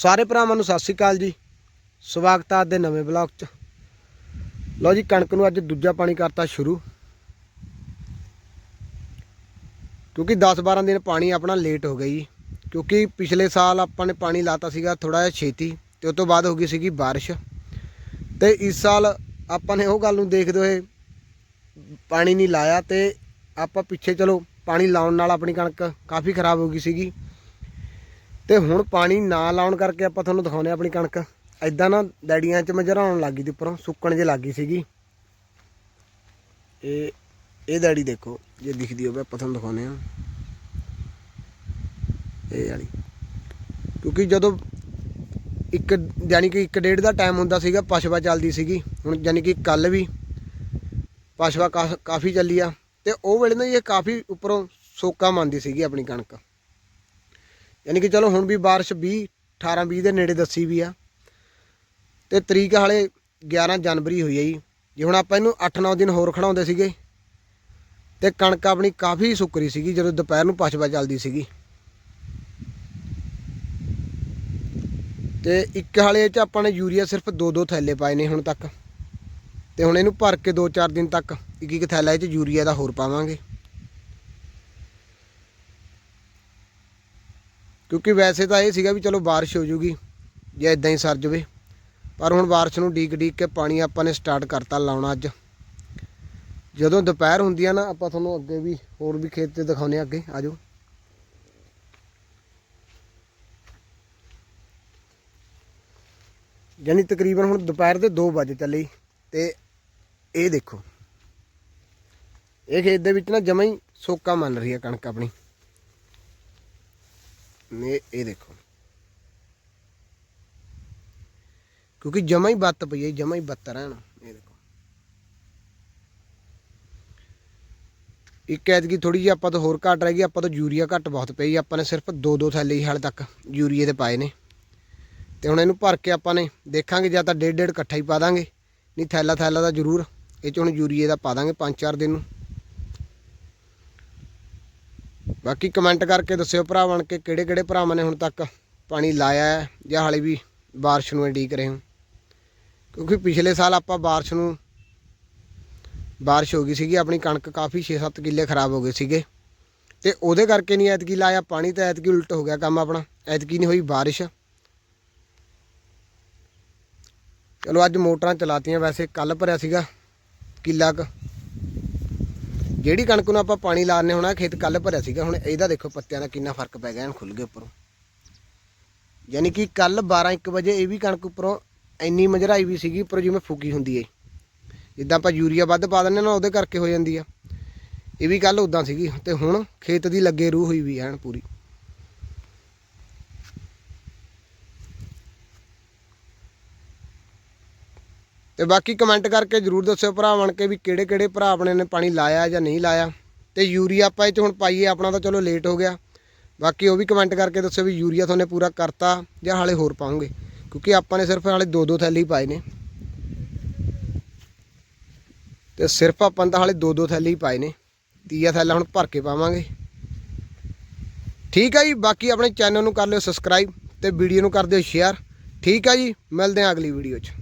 ਸਾਰੇ ਭਰਾਵਾਂ ਨੂੰ ਸਤਿ ਸ੍ਰੀ ਅਕਾਲ ਜੀ। ਸਵਾਗਤ ਹੈ ਅੱਜ ਦੇ ਨਵੇਂ ਬਲੌਗ 'ਚ। ਲਓ ਜੀ, ਕਣਕ ਨੂੰ ਅੱਜ ਦੂਜਾ ਪਾਣੀ ਕਰਤਾ ਸ਼ੁਰੂ। ਕਿਉਂਕਿ 10-12 ਦਿਨ ਪਾਣੀ ਆਪਣਾ ਲੇਟ ਹੋ ਗਈ ਕਿਉਂਕਿ ਪਿਛਲੇ ਸਾਲ ਆਪਾਂ ਨੇ ਪਾਣੀ ਲਾਤਾ ਸੀਗਾ ਥੋੜਾ ਜਿਹਾ ਛੇਤੀ ਤੇ ਉਸ ਤੋਂ ਬਾਅਦ ਹੋ ਗਈ ਸੀਗੀ ਬਾਰਿਸ਼। ਤੇ ਇਸ ਸਾਲ ਆਪਾਂ ਨੇ ਉਹ ਗੱਲ ਨੂੰ ਦੇਖਦੇ ਹੋਏ ਪਾਣੀ ਨਹੀਂ ਲਾਇਆ ਤੇ ਆਪਾਂ ਪਿੱਛੇ ਚਲੋ ਪਾਣੀ ਲਾਉਣ ਨਾਲ ਆਪਣੀ ਕਣਕ ਕਾਫੀ ਖਰਾਬ ਹੋ ਗਈ ਸੀਗੀ। ਤੇ ਹੁਣ ਪਾਣੀ ਨਾ ਲਾਉਣ ਕਰਕੇ ਆਪਾਂ ਤੁਹਾਨੂੰ ਦਿਖਾਉਨੇ ਆਪਣੀ ਕਣਕ। ਐਦਾਂ ਨਾ ਡੈਡੀਆਂ 'ਚ ਮਜਰਾਉਣ ਲੱਗੀ ਦੀ ਉੱਪਰੋਂ, ਸੁੱਕਣ ਜੇ ਲੱਗੀ ਸੀਗੀ। ਇਹ ਇਹ ਡੈਡੀ ਦੇਖੋ, ਜੇ ਦਿਖਦੀ ਹੋਵੇ ਆਪਾਂ ਤੁਹਾਨੂੰ ਦਿਖਾਉਨੇ ਆ ਇਹ ਵਾਲੀ। ਕਿਉਂਕਿ ਜਦੋਂ ਇੱਕ, ਯਾਨੀ ਕਿ ਇੱਕ ਡੇਢ ਦਾ ਟਾਈਮ ਹੁੰਦਾ ਸੀਗਾ, ਪਸ਼ਵਾ ਚੱਲਦੀ ਸੀਗੀ। ਹੁਣ ਯਾਨੀ ਕਿ ਕੱਲ ਵੀ ਪਸ਼ਵਾ ਕਾ- ਕਾਫੀ ਚੱਲੀ ਆ। ਤੇ ਉਹ ਵੇਲੇ ਨਾ ਇਹ ਕਾਫੀ ਉੱਪਰੋਂ ਸੋਕਾ ਮੰਨਦੀ ਸੀਗੀ ਆਪਣੀ ਕਣਕ। ਯਾਨੀ ਕਿ ਚਲੋ ਹੁਣ ਵੀ ਬਾਰਿਸ਼ 20 18 20 ਦੇ ਨੇੜੇ ਦੱਸੀ ਵੀ ਆ। ਤੇ ਤਰੀਕ ਹਾਲੇ 11 ਜਨਵਰੀ ਹੋਈ ਹੈ ਜੀ। ਜੇ ਹੁਣ ਆਪਾਂ ਇਹਨੂੰ 8-9 ਦਿਨ ਹੋਰ ਖੜਾਉਂਦੇ ਸੀਗੇ, ਤੇ ਕਣਕ ਆਪਣੀ ਕਾਫੀ ਸੁੱਕਰੀ ਸੀਗੀ, ਜਦੋਂ ਦੁਪਹਿਰ ਨੂੰ ਪਛਵਾ ਚੱਲਦੀ ਸੀਗੀ। ਤੇ ਇੱਕ ਹਾਲੇ ਚ ਆਪਾਂ ਨੇ ਯੂਰੀਆ ਸਿਰਫ 2-2 ਥੈਲੇ ਪਾਏ ਨੇ ਹੁਣ ਤੱਕ। ਤੇ ਹੁਣ ਇਹਨੂੰ ਭਰ ਕੇ 2-4 ਦਿਨ ਤੱਕ ਇੱਕ ਇੱਕ ਥੈਲਾ ਇਹ ਚ ਯੂਰੀਆ ਦਾ ਹੋਰ ਪਾਵਾਂਗੇ। ਕਿਉਂਕਿ ਵੈਸੇ ਤਾਂ ਇਹ ਸੀਗਾ ਵੀ ਚਲੋ ਬਾਰਿਸ਼ ਹੋ ਜੂਗੀ ਜਾਂ ਇਦਾਂ ਹੀ ਸਰ ਜਵੇ। ਪਰ ਹੁਣ ਬਾਰਿਸ਼ ਨੂੰ ਡੀਕ ਡੀਕ ਕੇ ਪਾਣੀ ਆਪਾਂ ਨੇ ਸਟਾਰਟ ਕਰਤਾ ਲਾਉਣਾ ਅੱਜ। ਜਦੋਂ ਦੁਪਹਿਰ ਹੁੰਦੀ ਆ ਨਾ, ਆਪਾਂ ਤੁਹਾਨੂੰ ਅੱਗੇ ਵੀ ਹੋਰ ਵੀ ਖੇਤ ਤੇ ਦਿਖਾਉਨੇ ਆ ਅੱਗੇ। ਆਜੋ। ਯਾਨੀ ਤਕਰੀਬਨ ਹੁਣ ਦੁਪਹਿਰ ਦੇ 2 ਵਜੇ ਚੱਲੇ ਤੇ ਇਹ ਦੇਖੋ। ਇਹ ਖੇਤ ਦੇ ਵਿੱਚ ਨਾ ਜਮਾਂ ਹੀ ਸੋਕਾ ਮੰਨ ਰਹੀ ਹੈ ਕਣਕ ਆਪਣੀ। ਨੇ ਇਹ ਦੇਖੋ। ਕਿਉਂਕਿ ਜਮਾ ਹੀ ਬੱਤ ਪਈ ਹੈ, ਜਮਾ ਹੀ ਬੱਤ ਰਹਿਣ, ਇਹ ਦੇਖੋ। ਇੱਕ ਐਤਕੀ ਥੋੜੀ ਜਿਹੀ ਆਪਾਂ ਤੋਂ ਹੋਰ ਘੱਟ ਰਹਿ ਗਈ, ਆਪਾਂ ਤੋਂ ਯੂਰੀਆ ਘੱਟ ਬਹੁਤ ਪਈ, ਆਪਾਂ ਨੇ ਸਿਰਫ ਦੋ ਦੋ ਥੈਲੇ ਹੀ ਹਾਲੇ ਤੱਕ ਯੂਰੀਏ ਦੇ ਪਾਏ ਨੇ। ਤੇ ਹੁਣ ਇਹਨੂੰ ਭਰ ਕੇ ਆਪਾਂ ਨੇ ਦੇਖਾਂਗੇ, ਜਾਂ ਤਾਂ ਡੇਢ ਡੇਢ ਇਕੱਠਾ ਹੀ ਪਾ ਦਾਂਗੇ, ਨਹੀਂ ਥੈਲਾ ਥੈਲਾ ਦਾ ਜ਼ਰੂਰ, ਇਹ ਚ ਹੁਣ ਯੂਰੀਏ ਦਾ ਪਾ ਦਾਂਗੇ 5-4 ਦਿਨ ਨੂੰ। ਬਾਕੀ ਕਮੈਂਟ ਕਰਕੇ ਦੱਸਿਓ ਭਰਾ ਬਣ ਕੇ ਕਿਹੜੇ ਕਿਹੜੇ ਭਰਾਵਾਂ ਨੇ ਹੁਣ ਤੱਕ। ਪਾਣੀ ਲਾਇਆ ਹੈ ਜਾਂ ਹਾਲੇ ਵੀ ਬਾਰਿਸ਼ ਨੂੰ ਉਡੀਕ ਰਹੇ ਹੋ। ਕਿਉਂਕਿ ਪਿਛਲੇ ਸਾਲ ਆਪਾਂ ਬਾਰਿਸ਼ ਨੂੰ, ਬਾਰਿਸ਼ ਹੋ ਗਈ ਸੀਗੀ, ਆਪਣੀ ਕਣਕ ਕਾਫੀ 6-7 ਕਿੱਲੇ ਖਰਾਬ ਹੋ ਗਏ ਸੀਗੇ। ਤੇ ਉਹਦੇ ਕਰਕੇ ਨਹੀਂ ਐਤਕੀ ਲਾਇਆ, ਪਾਣੀ ਤਾਂ ਐਤਕੀ ਉਲਟ ਹੋ ਗਿਆ ਕੰਮ ਆਪਣਾ, ਐਤਕੀ ਨਹੀਂ ਹੋਈ ਬਾਰਿਸ਼। ਚਲੋ ਅੱਜ ਮੋਟਰਾਂ ਚਲਾਤੀਆਂ, ਵੈਸੇ ਕੱਲ ਭਰਿਆ ਸੀਗਾ ਕਿੱਲਾ ਕ। ਜਿਹੜੀ ਕਣਕ ਨੂੰ ਆਪਾਂ ਪਾਣੀ ਲਾਣੇ ਹੋਣਾ, ਖੇਤ ਕੱਲ ਭਰਿਆ ਸੀਗਾ, ਹੁਣ ਇਹਦਾ ਦੇਖੋ ਪੱਤਿਆਂ ਦਾ ਕਿੰਨਾ ਫ਼ਰਕ ਪੈ ਗਿਆ, ਐਨ ਖੁੱਲ ਗਏ ਉੱਪਰੋਂ। ਯਾਨੀ ਕਿ ਕੱਲ 12 1 ਵਜੇ ਇਹ ਵੀ ਕਣਕ ਉੱਪਰੋਂ ਇੰਨੀ ਮਜਰਾਈ ਵੀ ਸੀਗੀ, ਉੱਪਰੋਂ ਜਿਵੇਂ ਫੁੱਕੀ ਹੁੰਦੀ ਏ ਜਿੱਦਾਂ ਆਪਾਂ ਯੂਰੀਆ ਵੱਧ ਪਾ ਦਿੰਦੇ ਨਾ, ਉਹਦੇ ਕਰਕੇ ਹੋ ਜਾਂਦੀ ਆ। ਇਹ ਵੀ ਕੱਲ ਉਦਾਂ ਸੀਗੀ, ਤੇ ਹੁਣ ਖੇਤ ਦੀ ਲੱਗੇ ਰੂਹ ਹੋਈ ਵੀ ਐਨ ਪੂਰੀ। ਤੇ ਬਾਕੀ ਕਮੈਂਟ ਕਰਕੇ ਜਰੂਰ ਦੱਸਿਓ ਭਰਾ ਬਣ ਕੇ ਵੀ ਕਿਹੜੇ ਕਿਹੜੇ ਭਰਾ ਆਪਣੇ ਨੇ ਪਾਣੀ ਲਾਇਆ ਜਾਂ ਨਹੀਂ ਲਾਇਆ। ਤੇ ਯੂਰੀਆ ਆਪਾਂ ਇਹ ਚ ਹੁਣ ਪਾਈਏ, ਆਪਣਾ ਤਾਂ ਚਲੋ ਲੇਟ ਹੋ ਗਿਆ। ਬਾਕੀ ਉਹ ਵੀ ਕਮੈਂਟ ਕਰਕੇ ਦੱਸਿਓ ਵੀ ਯੂਰੀਆ ਤੁਹਾਨੂੰ ਪੂਰਾ ਕਰਤਾ ਜਾਂ ਹਾਲੇ ਹੋਰ ਪਾਉਂਗੇ। ਕਿਉਂਕਿ ਆਪਾਂ ਨੇ ਸਿਰਫ ਹਾਲੇ ਦੋ ਦੋ ਥੈਲੇ ਹੀ ਪਾਏ ਨੇ। ਤੇ ਸਿਰਫ ਆਪਾਂ ਤਾਂ ਹਾਲੇ ਦੋ ਦੋ ਥੈਲੇ ਹੀ ਪਾਏ ਨੇ। ਤੀਆ ਥੈਲਾ ਹੁਣ ਭਰ ਕੇ ਪਾਵਾਂਗੇ। ਠੀਕ ਹੈ ਜੀ, ਬਾਕੀ ਆਪਣੇ ਚੈਨਲ ਨੂੰ ਕਰ ਲਿਓ ਸਬਸਕ੍ਰਾਈਬ ਤੇ ਵੀਡੀਓ ਨੂੰ ਕਰ ਦਿਓ ਸ਼ੇਅਰ ਠੀਕ ਹੈ ਜੀ, ਮਿਲਦੇ ਹਾਂ ਅਗਲੀ ਵੀਡੀਓ 'ਚ।